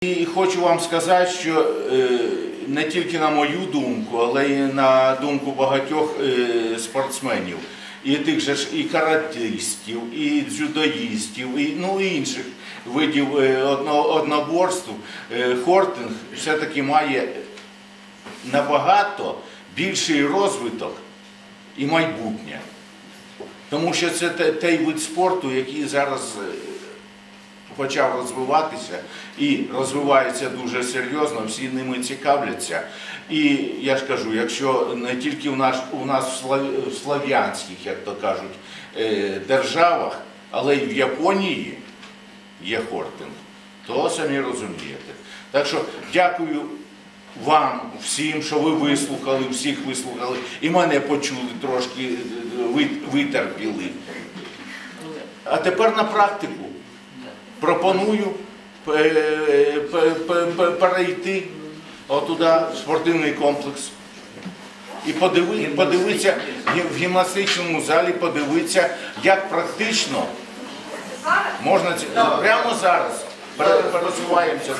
І хочу вам сказати, що е, не тільки на мою думку, але й на думку багатьох е, спортсменів, і тих же ж і каратистів, і дзюдоїстів, і ну і інших видів е, одноборств, хортинг все-таки має набагато більший розвиток і майбутнє. Тому що це той вид спорту, який зараз почав розвиватися і розвивається дуже серйозно, всі ними цікавляться. І я ж кажу, якщо не тільки в нас, у нас в слав- слав'янських, як то кажуть, е, державах, але й в Японії є хортинг, то самі розумієте. Так що дякую вам всім, що ви вислухали, всіх вислухали, і мене почули трошки, витерпіли. А тепер на практику. Пропоную е, пе- пе- перейти отуда в спортивний комплекс. І подиви, подивитися в гімнастичному залі, подивитися, як практично можна прямо зараз пере- пересуваємося.